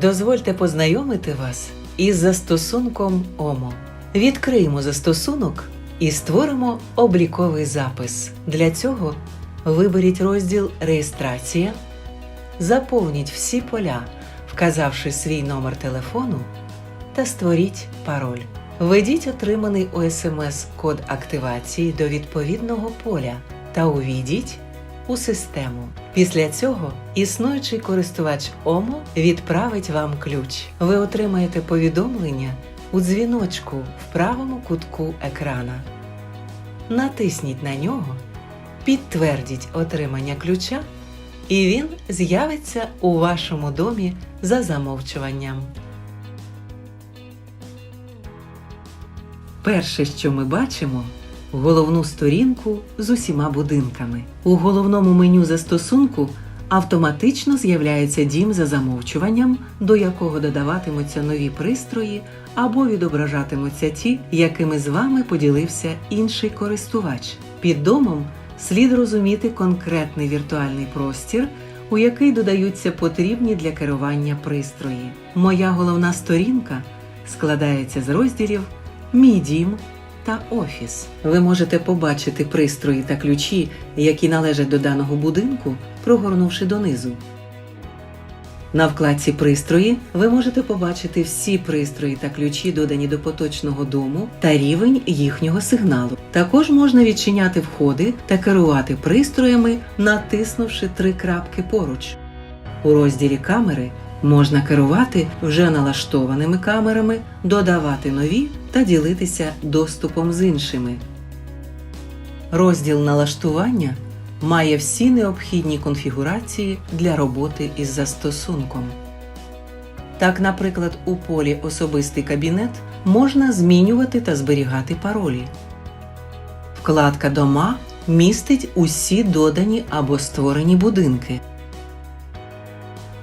Дозвольте познайомити вас із застосунком ОМО. Відкриємо застосунок і створимо обліковий запис. Для цього виберіть розділ Реєстрація, заповніть всі поля, вказавши свій номер телефону та створіть пароль. Введіть отриманий у СМС код активації до відповідного поля та увійдіть у систему. Після цього існуючий користувач ОМО відправить вам ключ. Ви отримаєте повідомлення у дзвіночку в правому кутку екрана. Натисніть на нього, підтвердіть отримання ключа, і він з'явиться у вашому домі за замовчуванням. Перше, що ми бачимо, головну сторінку з усіма будинками. У головному меню застосунку автоматично з'являється дім за замовчуванням, до якого додаватимуться нові пристрої або відображатимуться ті, якими з вами поділився інший користувач. Під домом слід розуміти конкретний віртуальний простір, у який додаються потрібні для керування пристрої. Моя головна сторінка складається з розділів Мій дім та офіс. Ви можете побачити пристрої та ключі, які належать до даного будинку, прогорнувши донизу. На вкладці Пристрої ви можете побачити всі пристрої та ключі, додані до поточного дому, та рівень їхнього сигналу. Також можна відчиняти входи та керувати пристроями, натиснувши три крапки поруч. У розділі Камери можна керувати вже налаштованими камерами, додавати нові та ділитися доступом з іншими. Розділ налаштування має всі необхідні конфігурації для роботи із застосунком. Так, наприклад, у полі Особистий кабінет можна змінювати та зберігати паролі. Вкладка Дома містить усі додані або створені будинки.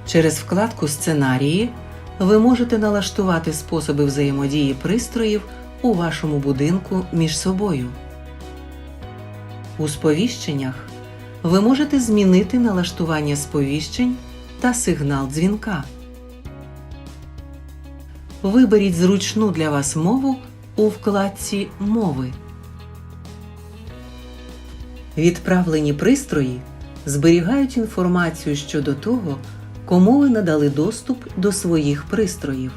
Через вкладку Сценарії ви можете налаштувати способи взаємодії пристроїв у вашому будинку між собою. У сповіщеннях ви можете змінити налаштування сповіщень та сигнал дзвінка. Виберіть зручну для вас мову у вкладці Мови. Відправлені пристрої зберігають інформацію щодо того, кому ви надали доступ до своїх пристроїв.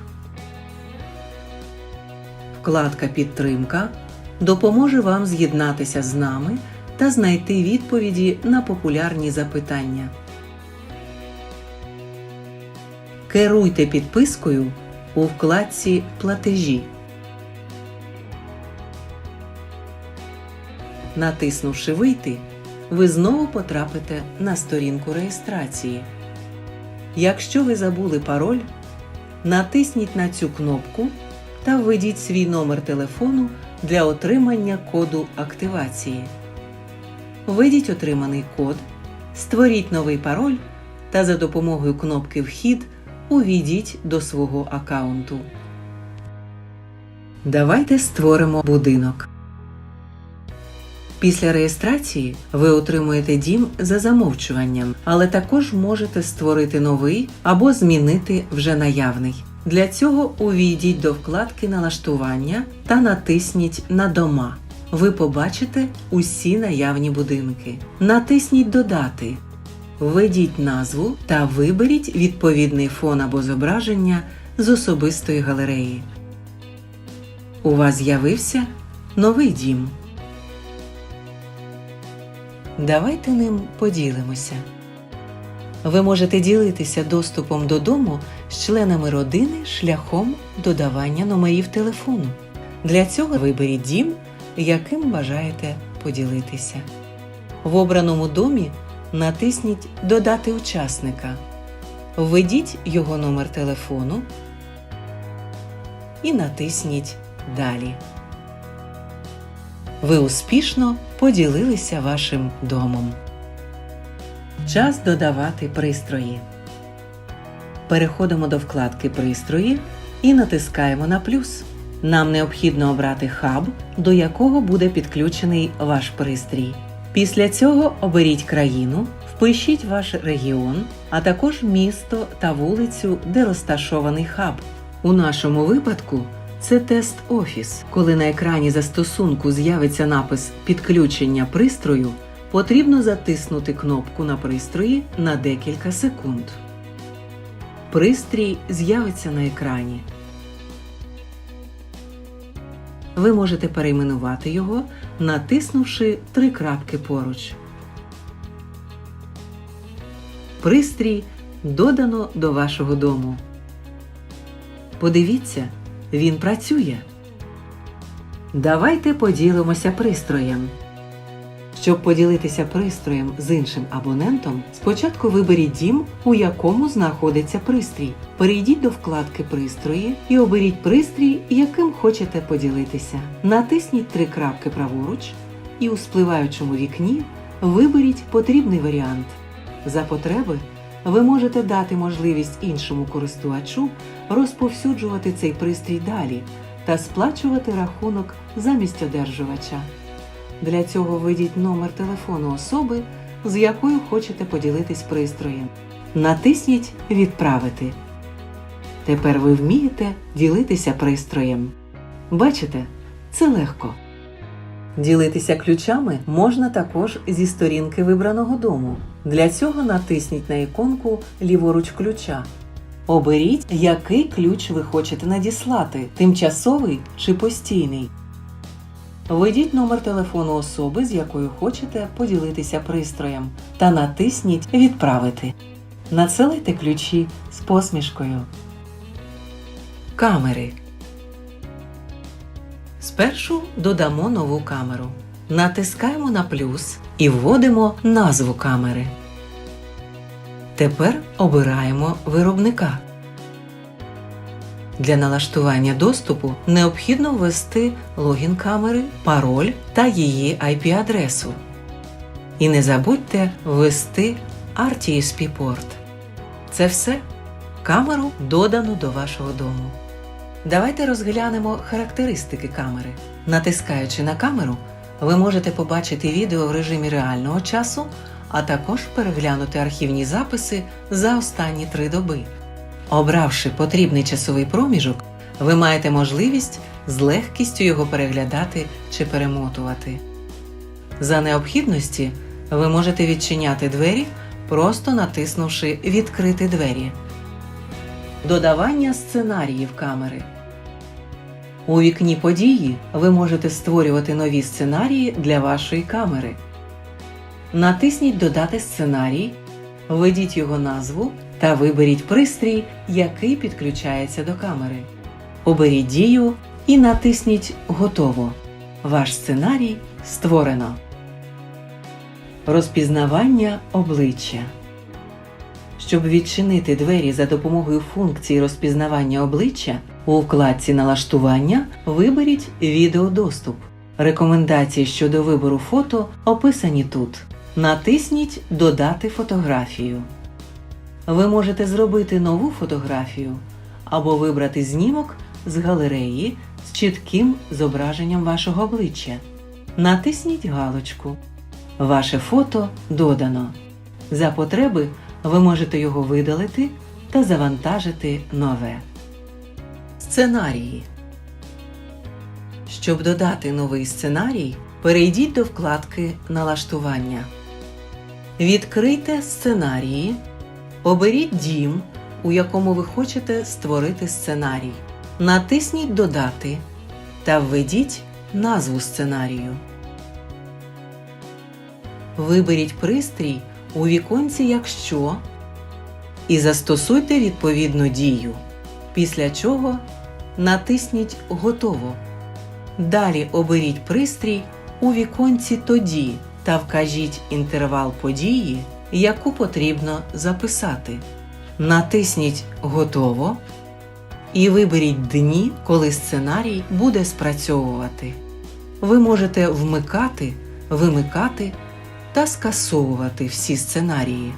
Вкладка Підтримка допоможе вам з'єднатися з нами та знайти відповіді на популярні запитання. Керуйте підпискою у вкладці Платежі. Натиснувши Вийти, ви знову потрапите на сторінку реєстрації. Якщо ви забули пароль, натисніть на цю кнопку та введіть свій номер телефону для отримання коду активації. Введіть отриманий код, створіть новий пароль та за допомогою кнопки Вхід увійдіть до свого аккаунту. Давайте створимо будинок. Після реєстрації ви отримуєте дім за замовчуванням, але також можете створити новий або змінити вже наявний. Для цього увійдіть до вкладки Налаштування та натисніть на Дома. Ви побачите усі наявні будинки. Натисніть Додати, введіть назву та виберіть відповідний фон або зображення з особистої галереї. У вас з'явився новий дім. Давайте ним поділимося. Ви можете ділитися доступом додому з членами родини шляхом додавання номерів телефону. Для цього виберіть дім, яким бажаєте поділитися. В обраному домі натисніть Додати учасника. Введіть його номер телефону і натисніть Далі. Ви успішно поділилися вашим домом. Час додавати пристрої. Переходимо до вкладки Пристрої і натискаємо на плюс. Нам необхідно обрати хаб, до якого буде підключений ваш пристрій. Після цього оберіть країну, Впишіть ваш регіон, а також місто та вулицю, де розташований хаб. У нашому випадку це тест офіс. Коли на екрані застосунку з'явиться напис Підключення пристрою, потрібно затиснути кнопку на пристрої на декілька секунд. Пристрій з'явиться на екрані. Ви можете перейменувати його, натиснувши три крапки поруч. Пристрій додано до вашого дому. Подивіться, він працює. Давайте поділимося пристроєм. Щоб поділитися пристроєм з іншим абонентом, спочатку виберіть дім, у якому знаходиться пристрій. Перейдіть до вкладки Пристрої і оберіть пристрій, яким хочете поділитися. Натисніть три крапки праворуч і у спливаючому вікні виберіть потрібний варіант. За потреби ви можете дати можливість іншому користувачу розповсюджувати цей пристрій далі та сплачувати рахунок замість одержувача. Для цього введіть номер телефону особи, з якою хочете поділитись пристроєм. Натисніть Відправити. Тепер ви вмієте ділитися пристроєм. Бачите, це легко. Ділитися ключами можна також зі сторінки вибраного дому. Для цього натисніть на іконку ліворуч ключа. Оберіть, який ключ ви хочете надіслати тимчасовий чи постійний. Введіть номер телефону особи, з якою хочете поділитися пристроєм, та натисніть Відправити. Надсилайте ключі з посмішкою. Камери. Спершу додамо нову камеру. Натискаємо на плюс і вводимо назву камери. Тепер обираємо виробника. Для налаштування доступу необхідно ввести логін камери, пароль та її IP-адресу. І не забудьте ввести RTSP порт. Це все. Камеру додано до вашого дому. Давайте розглянемо характеристики камери. Натискаючи на камеру, ви можете побачити відео в режимі реального часу, а також переглянути архівні записи за останні три доби. Обравши потрібний часовий проміжок, ви маєте можливість з легкістю його переглядати чи перемотувати. За необхідності ви можете відчиняти двері, просто натиснувши Відкрити двері. Додавання сценаріїв камери. У вікні події ви можете створювати нові сценарії для вашої камери. Натисніть Додати сценарій, введіть його назву та виберіть пристрій, який підключається до камери. Оберіть дію і натисніть Готово. Ваш сценарій створено. Розпізнавання обличчя. Щоб відчинити двері за допомогою функції розпізнавання обличчя, у вкладці Налаштування виберіть Відеодоступ. Рекомендації щодо вибору фото описані тут. Натисніть Додати фотографію. Ви можете зробити нову фотографію або вибрати знімок з галереї з чітким зображенням вашого обличчя. Натисніть галочку. Ваше фото додано. За потреби ви можете його видалити та завантажити нове. Сценарії. Щоб додати новий сценарій, перейдіть до вкладки Налаштування. Відкрийте сценарії. Оберіть дім, у якому ви хочете створити сценарій. Натисніть Додати та введіть назву сценарію. Виберіть пристрій у віконці Якщо і застосуйте відповідну дію. Після чого натисніть Готово. Далі оберіть пристрій у віконці Тоді та вкажіть інтервал події, яку потрібно записати. Натисніть Готово і виберіть дні, коли сценарій буде спрацьовувати. Ви можете вмикати, вимикати та скасовувати всі сценарії.